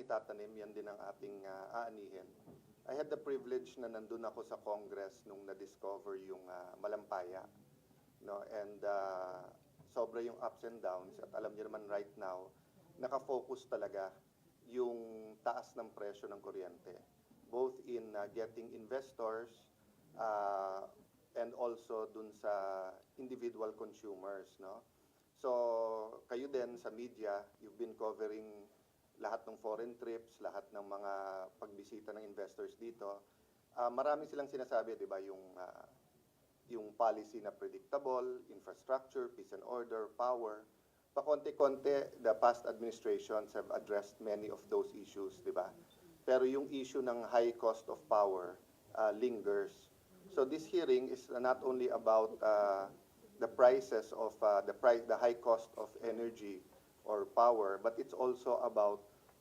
itatanim, yan din ang ating ah, aanihin. I had the privilege na nandun ako sa Congress nung na-discover yung ah, malampaya. No? And ah, sobra yung ups and downs. At alam niyo naman right now, nakafocus talaga yung taas ng presyo ng kuryente. Both in ah, getting investors ah, and also dun sa individual consumers. No? So, kayo din sa media, you've been covering lahat ng foreign trips, lahat ng mga pagbisita ng investors dito. Ah, marami silang sinasabi, 'di ba, yung ah, yung policy na predictable, infrastructure, peace and order, power. Pakonti-konti, the past administrations have addressed many of those issues, 'di ba? Pero yung issue ng high cost of power ah, lingers. So this hearing is not only about ah, the prices of uh, the price, the high cost of energy or power, but it's also about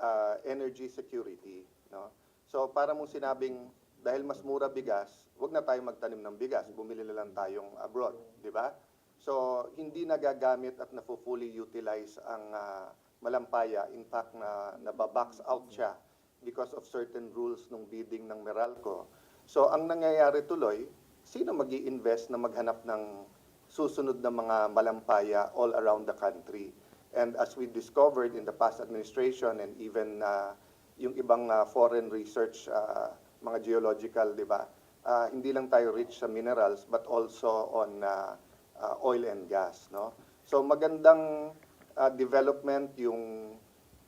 uh, energy security. No? So para mong sinabing dahil mas mura bigas, wag na tayo magtanim ng bigas, bumili na lang tayong abroad, di ba? So hindi nagagamit at na-fully utilize ang uh, malampaya. In fact, na nababox out siya because of certain rules ng bidding ng Meralco. So ang nangyayari tuloy, sino mag invest na maghanap ng susunod na mga malampaya all around the country. And as we discovered in the past administration and even uh, yung ibang uh, foreign research, uh, mga geological, di ba? Uh, hindi lang tayo rich sa minerals but also on uh, uh, oil and gas, no? So magandang uh, development yung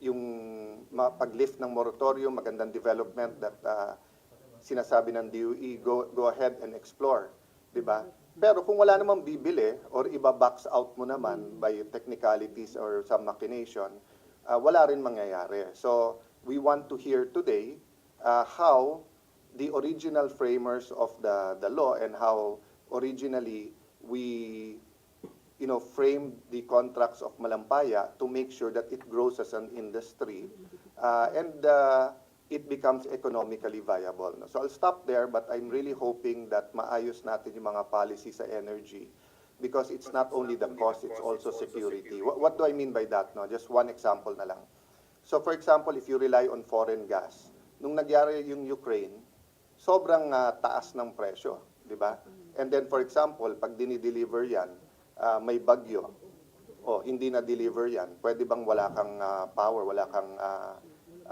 yung pag-lift ng moratorium, magandang development that uh, sinasabi ng DOE, go, go ahead and explore, di ba? Pero kung wala namang bibili or iba-box out mo naman by technicalities or some machination, uh, wala rin mangyayari. So we want to hear today uh, how the original framers of the, the law and how originally we you know, framed the contracts of Malampaya to make sure that it grows as an industry uh, and uh, it becomes economically viable. So I'll stop there, but I'm really hoping that maayos natin yung mga policy sa energy because it's not only the cost, it's also security. What, what do I mean by that? No? Just one example na lang. So for example, if you rely on foreign gas, nung nagyari yung Ukraine, sobrang uh, taas ng presyo, di ba? And then for example, pag dinideliver yan, uh, may bagyo, o hindi na deliver yan, pwede bang wala kang uh, power, wala kang uh,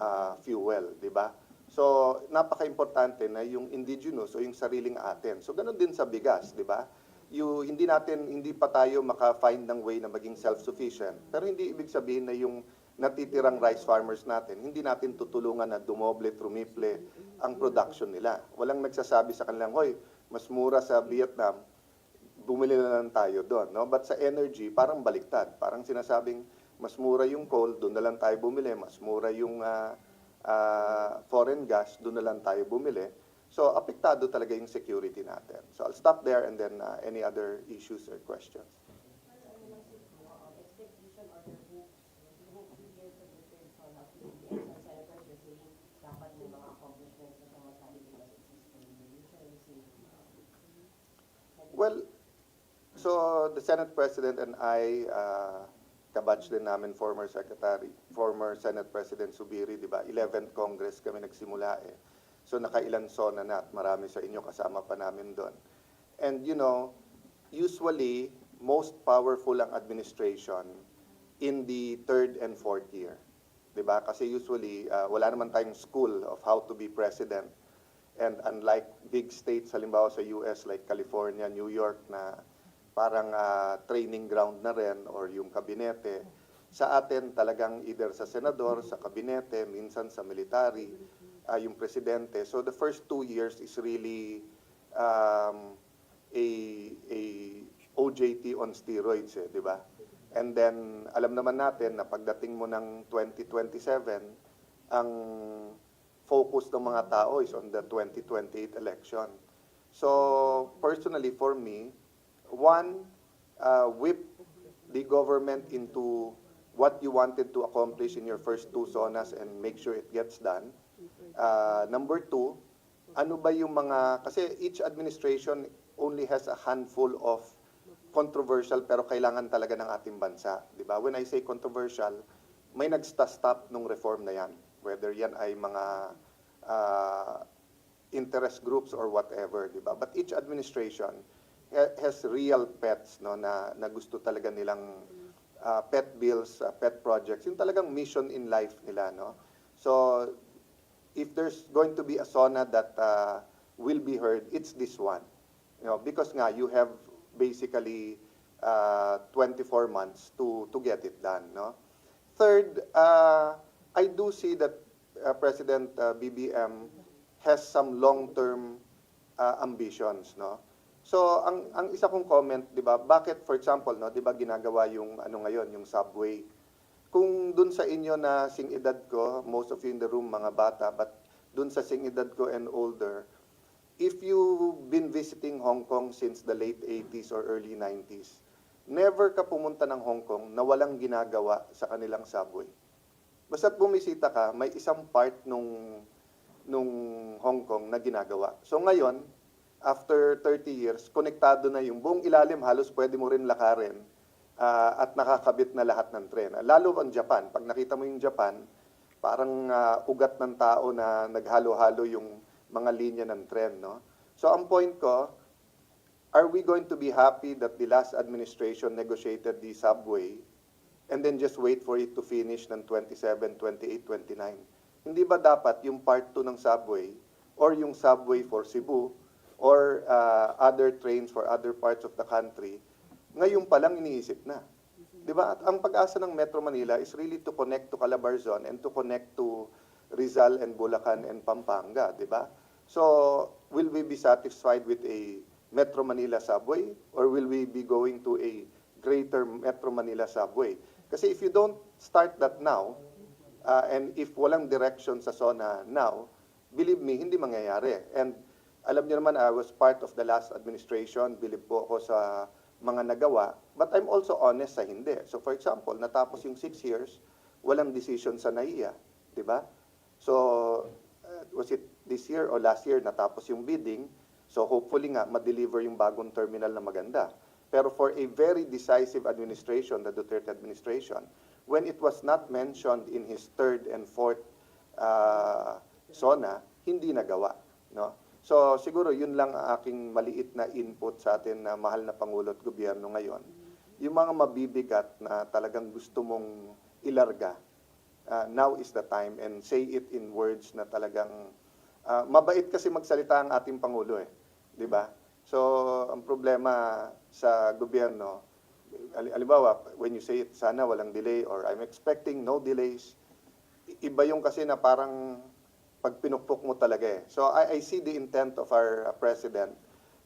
uh, fuel, di ba? So, napaka-importante na yung indigenous o yung sariling atin. So, ganun din sa bigas, di ba? You, hindi natin, hindi pa tayo maka-find ng way na maging self-sufficient. Pero hindi ibig sabihin na yung natitirang rice farmers natin, hindi natin tutulungan na dumoble, trumiple ang production nila. Walang nagsasabi sa kanilang, hoy, mas mura sa Vietnam, bumili na lang tayo doon. No? But sa energy, parang baliktad. Parang sinasabing, mas mura yung coal, doon na lang tayo bumili. Mas mura yung ah, ah, foreign gas, doon na lang tayo bumili. So, apektado talaga yung security natin. So, I'll stop there and then ah, any other issues or questions. Well, so the Senate President and I, uh, kabatch din namin former Secretary, former Senate President Subiri, di ba? 11th Congress kami nagsimula eh. So nakailan sona na at marami sa inyo kasama pa namin doon. And you know, usually, most powerful ang administration in the third and fourth year. Di ba? Kasi usually, uh, wala naman tayong school of how to be president. And unlike big states, halimbawa sa US like California, New York na parang ah, training ground na rin or yung kabinete, sa atin talagang either sa senador, sa kabinete, minsan sa military, ah, yung presidente. So the first two years is really um, a, a OJT on steroids, eh, di ba? And then, alam naman natin na pagdating mo ng 2027, ang focus ng mga tao is on the 2028 election. So, personally, for me, one, uh, whip the government into what you wanted to accomplish in your first two zonas and make sure it gets done. Uh, number two, ano ba yung mga, kasi each administration only has a handful of controversial pero kailangan talaga ng ating bansa, di ba? When I say controversial, may nagsta-stop nung reform na yan. whether yan ay mga ah, interest groups or whatever, di ba? But each administration has real pets no na, na gusto talaga nilang ah, pet bills, ah, pet projects, yung talagang mission in life nila, no? So, if there's going to be a SONA that uh, will be heard, it's this one. You know, because nga, you have basically uh, 24 months to, to get it done, no? Third, uh, I do see that uh, President uh, BBM has some long-term uh, ambitions, no? So, ang ang isa kong comment, 'di ba? Bakit for example, no, 'di ba ginagawa yung ano ngayon, yung subway? Kung dun sa inyo na sing edad ko, most of you in the room mga bata, but dun sa sing edad ko and older, if you've been visiting Hong Kong since the late 80s or early 90s, never ka pumunta ng Hong Kong na walang ginagawa sa kanilang subway. Basta't bumisita ka, may isang part nung nung Hong Kong na ginagawa. So ngayon, after 30 years, konektado na yung buong ilalim, halos pwede mo rin lakarin ah, at nakakabit na lahat ng tren. Lalo ang Japan, pag nakita mo yung Japan, parang ah, ugat ng tao na naghalo-halo yung mga linya ng tren. No? So ang point ko, are we going to be happy that the last administration negotiated the subway and then just wait for it to finish ng 27, 28, 29? Hindi ba dapat yung part 2 ng subway or yung subway for Cebu or uh, other trains for other parts of the country, ngayon pa lang iniisip na. 'Di ba? At ang pag-asa ng Metro Manila is really to connect to Calabarzon and to connect to Rizal and Bulacan and Pampanga, 'di ba? So, will we be satisfied with a Metro Manila subway or will we be going to a greater Metro Manila subway? Kasi if you don't start that now, uh, and if walang direction sa SONA now, believe me, hindi mangyayari. And alam niyo naman, I was part of the last administration, believe po ako sa mga nagawa, but I'm also honest sa hindi. So for example, natapos yung six years, walang decision sa NAIA, di ba? So, uh, was it this year or last year natapos yung bidding, so hopefully nga, ma-deliver yung bagong terminal na maganda. Pero for a very decisive administration, the Duterte administration, when it was not mentioned in his third and fourth uh, SONA, hindi nagawa. No? So siguro yun lang ang aking maliit na input sa atin na mahal na Pangulo at Gobyerno ngayon. Yung mga mabibigat na talagang gusto mong ilarga, uh, now is the time and say it in words na talagang uh, mabait kasi magsalita ang ating Pangulo eh. Di ba? So ang problema sa gobyerno, ali- alimbawa, when you say it, sana walang delay or I'm expecting no delays, iba yung kasi na parang pag pinukpok mo talaga eh. So I, I see the intent of our uh, president,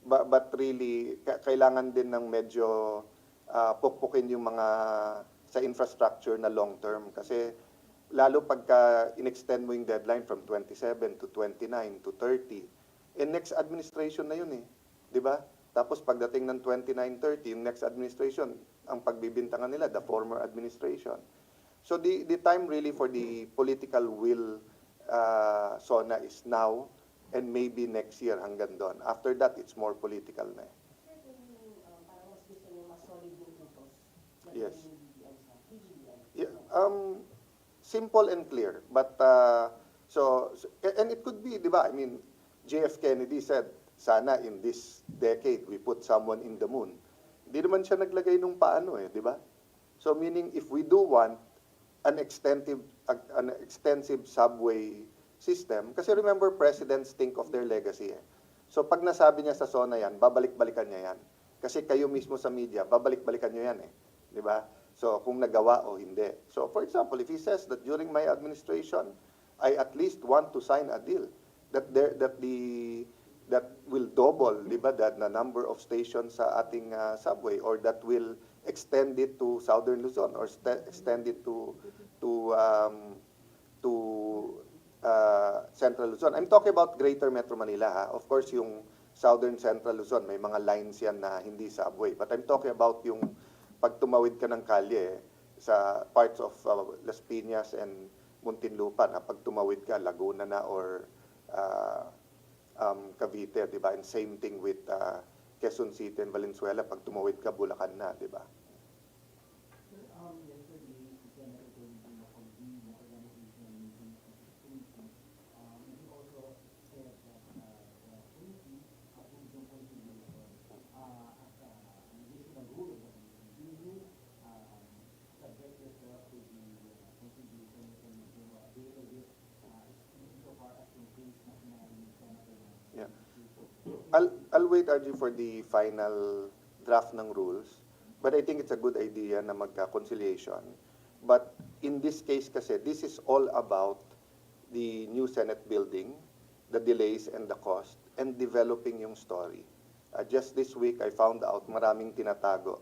but, but really, ka- kailangan din ng medyo uh, pukpukin yung mga sa infrastructure na long term. Kasi lalo pagka in-extend mo yung deadline from 27 to 29 to 30, eh next administration na yun eh. Di ba? Tapos pagdating ng 29-30, yung next administration, ang pagbibintangan nila, the former administration. So the, the time really for the political will uh, SONA is now and maybe next year hanggang doon. After that, it's more political na eh. Yes. Yeah, um, simple and clear. But, uh, so, so- and it could be, di ba, I mean, JF Kennedy said, sana in this decade we put someone in the moon. Di naman siya naglagay nung paano eh, di ba? So meaning if we do want an extensive, an extensive subway system, kasi remember presidents think of their legacy eh. So pag nasabi niya sa SONA yan, babalik-balikan niya yan. Kasi kayo mismo sa media, babalik-balikan niyo yan eh. Di ba? So kung nagawa o hindi. So for example, if he says that during my administration, I at least want to sign a deal that there that the that will double, di ba, that the number of stations sa ating uh, subway or that will extend it to Southern Luzon or extend it to to um, to uh, Central Luzon. I'm talking about Greater Metro Manila. Ha? Of course, yung Southern Central Luzon, may mga lines yan na hindi subway. But I'm talking about yung pag tumawid ka ng kalye sa parts of uh, Las Piñas and Muntinlupa na pag tumawid ka, Laguna na or uh, um, Cavite, di ba? And same thing with uh, Quezon City and Valenzuela, pag tumawid ka, Bulacan na, di ba? Sir, um, yesterday, si Senator Tony Bin na-convene ng organizational meeting wait, RG, for the final draft ng rules. But I think it's a good idea na magka-conciliation. But in this case kasi, this is all about the new Senate building, the delays and the cost, and developing yung story. Uh, just this week, I found out maraming tinatago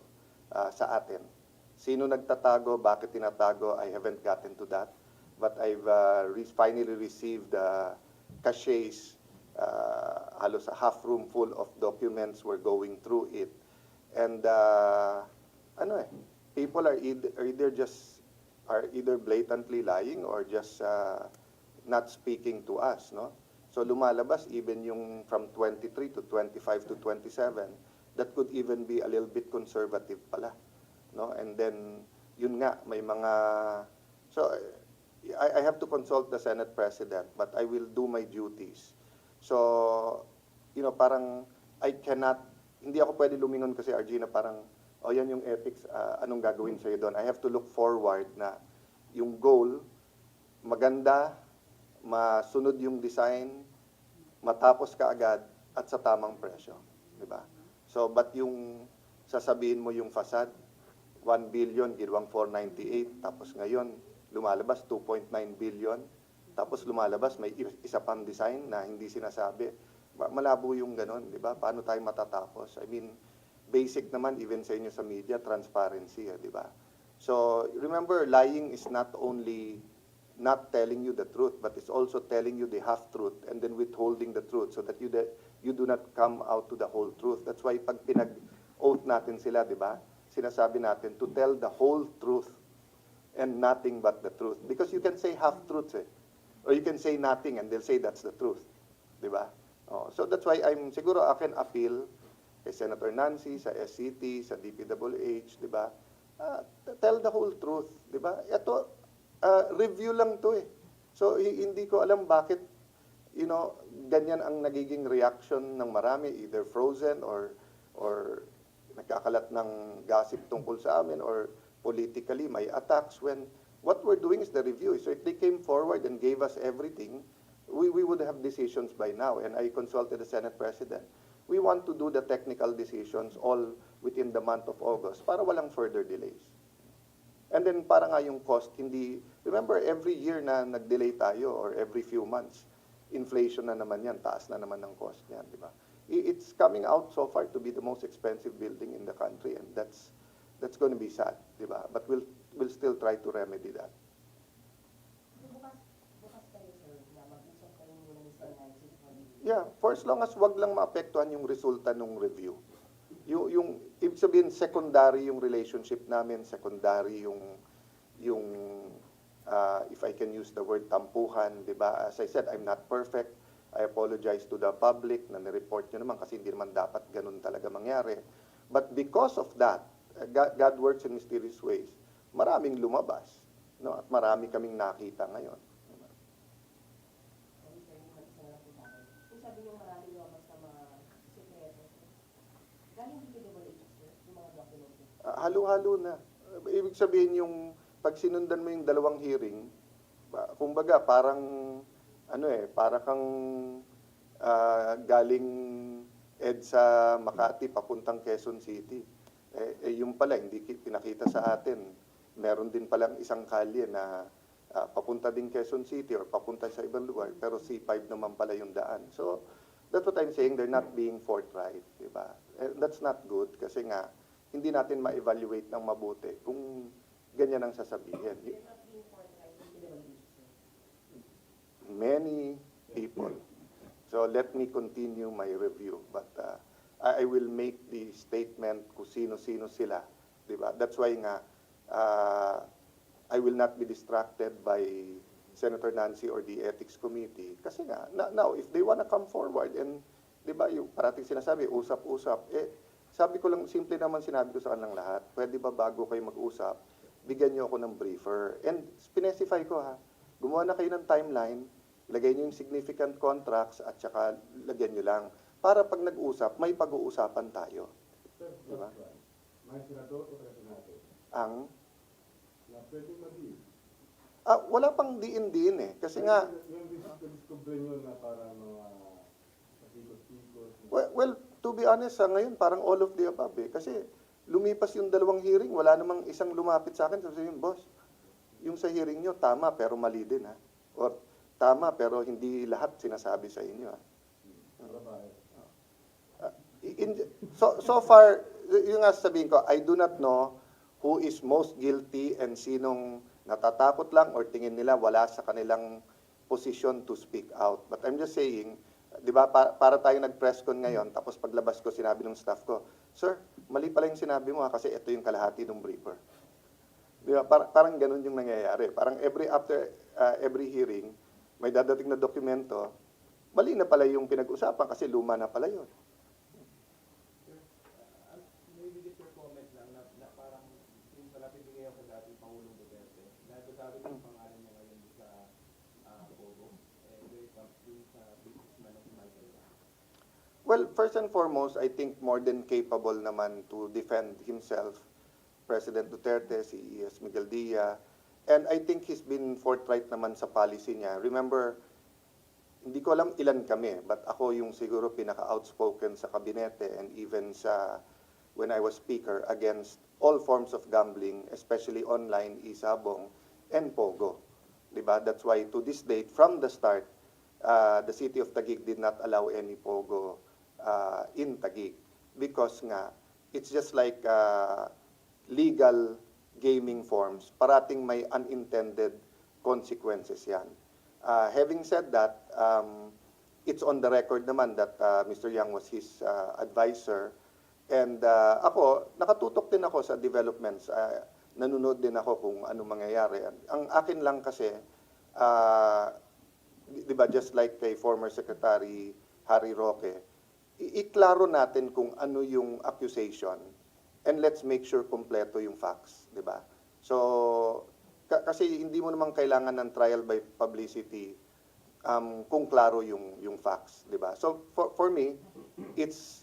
uh, sa atin. Sino nagtatago, bakit tinatago, I haven't gotten to that. But I've uh, re- finally received uh, caches, uh, halos a half room full of documents. We're going through it. And uh, ano eh, people are either, are either just are either blatantly lying or just uh, not speaking to us, no? So lumalabas even yung from 23 to 25 to 27, that could even be a little bit conservative pala, no? And then yun nga may mga so I, I have to consult the Senate President, but I will do my duties. So, you know, parang I cannot, hindi ako pwede lumingon kasi RG na parang, oh yan yung ethics, ah, anong gagawin sa'yo doon. I have to look forward na yung goal, maganda, masunod yung design, matapos ka agad at sa tamang presyo. Di ba? So, but yung sasabihin mo yung facade, 1 billion, ginawang 498, tapos ngayon, lumalabas 2.9 billion, tapos lumalabas may isa pang design na hindi sinasabi. Ma- Malabo yung ganun, di ba? Paano tayo matatapos? I mean, basic naman even sa inyo sa media, transparency, eh, di ba? So, remember, lying is not only not telling you the truth, but it's also telling you the half-truth and then withholding the truth so that you, de- you do not come out to the whole truth. That's why pag pinag-oath natin sila, di ba? Sinasabi natin to tell the whole truth and nothing but the truth. Because you can say half-truths eh. Or you can say nothing and they'll say that's the truth. Di ba? Oh, so that's why I'm, siguro can appeal kay Senator Nancy, sa SCT, sa DPWH, di ba? T- tell the whole truth, di ba? Ito, ah, review lang to eh. So, hi- hindi ko alam bakit, you know, ganyan ang nagiging reaction ng marami, either frozen or, or nagkakalat ng gossip tungkol sa amin or politically may attacks when what we're doing is the review. So if they came forward and gave us everything, we, we would have decisions by now. And I consulted the Senate President. We want to do the technical decisions all within the month of August para walang further delays. And then para nga yung cost, hindi, remember every year na nag-delay tayo or every few months, inflation na naman yan, taas na naman ng cost niyan, di ba? It's coming out so far to be the most expensive building in the country and that's, that's going to be sad, di ba? But we'll, we'll still try to remedy that. Yeah, for as long as wag lang maapektuhan yung resulta ng review. Yung, yung ibig sabihin secondary yung relationship namin, secondary yung yung uh, if I can use the word tampuhan, 'di ba? As I said, I'm not perfect. I apologize to the public na ni-report nyo naman kasi hindi naman dapat ganun talaga mangyari. But because of that, uh, God, God works in mysterious ways. Maraming lumabas, no? At marami kaming nakita ngayon. Ah, halo-halo na. Uh, Ibig sabihin yung pag sinundan mo yung dalawang hearing, ba- kumbaga parang ano eh, para kang ah, galing EDSA Makati papuntang Quezon City. Eh, eh yung pala hindi ki- pinakita sa atin. Meron din palang isang kalye na ah, papunta din Quezon City or papunta sa ibang lugar pero C5 naman pala yung daan. So that's what I'm saying, they're not being forthright, di ba? Eh, that's not good kasi nga hindi natin ma-evaluate ng mabuti kung ganyan ang sasabihin. Many people. So let me continue my review. But uh, I, will make the statement kung sino-sino sila. Di ba? That's why nga, uh, I will not be distracted by Senator Nancy or the Ethics Committee. Kasi nga, na- now, if they wanna come forward and, di ba, yung parating sinasabi, usap-usap, eh, sabi ko lang, simple naman sinabi ko sa kanilang lahat, pwede ba bago kayo mag-usap, bigyan niyo ako ng briefer. And specify ko ha, gumawa na kayo ng timeline, lagay niyo yung significant contracts at saka lagyan niyo lang. Para pag nag-usap, may pag-uusapan tayo. Sir, Diba? May senador o taga-senado Ang, na pwedeng mag-deal. ah, wala pang diin-diin eh. Kasi nga, Yung dis- discover nyo na para mga pasikot-sikot. well, well, to be honest, sa ngayon, parang all of the above eh. Kasi lumipas yung dalawang hearing, wala namang isang lumapit sa akin, sabi boss, yung sa hearing nyo, tama pero mali din ha. Or tama pero hindi lahat sinasabi sa inyo ha. Trabaho. Uh, in, so, so far, y- yung nga sabihin ko, I do not know who is most guilty and sinong natatakot lang or tingin nila wala sa kanilang position to speak out. But I'm just saying, di ba, para, para tayo nag-press con ngayon, tapos paglabas ko, sinabi ng staff ko, Sir, mali pala yung sinabi mo ha, kasi ito yung kalahati ng briefer. Di ba, Par- parang ganun yung nangyayari. Parang every after uh, every hearing, may dadating na dokumento, mali na pala yung pinag-usapan kasi luma na pala yun. Uh, maybe get your comment lang na, na parang yung palapit din ngayon sa dating Pangulong Duterte. Dahil sabi ng pangalan niya ngayon sa uh, Bogo, eh, when it comes dun sa businessman of Michael. Well, first and foremost, I think more than capable naman to defend himself, President Duterte, si E.S. Miguel Dia, and I think he's been forthright naman sa policy niya. Remember, hindi ko alam ilan kami, but ako yung siguro pinaka-outspoken sa kabinete and even sa when I was speaker against all forms of gambling, especially online, isabong, and pogo. Diba? That's why to this date, from the start, uh, the city of Taguig did not allow any pogo uh, in Taguig because nga it's just like uh, legal gaming forms parating may unintended consequences yan Uh, having said that um, it's on the record naman that uh, Mr. Yang was his uh, advisor and uh, ako nakatutok din ako sa developments. Uh, nanonood din ako kung ano mangyayari. Ang akin lang kasi uh, di ba just like kay former secretary Harry Roque iklaro natin kung ano yung accusation and let's make sure kompleto yung facts di ba? So ka- kasi hindi mo naman kailangan ng trial by publicity um, kung klaro yung yung facts di ba? So for for me it's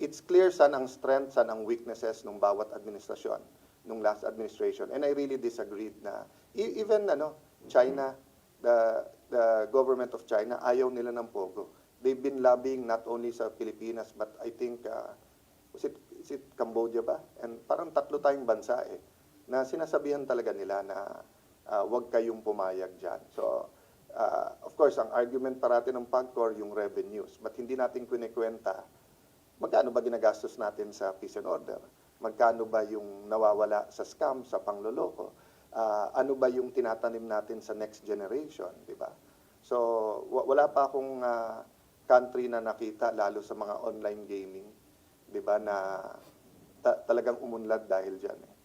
it's clear saan ang strengths saan ang weaknesses ng bawat administrasyon nung last administration and I really disagreed na e- even ano China the the government of China ayaw nila ng pogo they've been lobbying not only sa Pilipinas but I think uh, was it, is it Cambodia ba and parang tatlo tayong bansa eh na sinasabihan talaga nila na uh, wag kayong pumayag dyan. So, uh, of course, ang argument parati ng PAGCOR yung revenues. But hindi natin kunikwenta magkano ba ginagastos natin sa peace and order? Magkano ba yung nawawala sa scam, sa pangloloko? Ah, ano ba yung tinatanim natin sa next generation, di ba? So, wa- wala pa akong ah, country na nakita, lalo sa mga online gaming, di ba, na ta- talagang umunlad dahil dyan. Eh.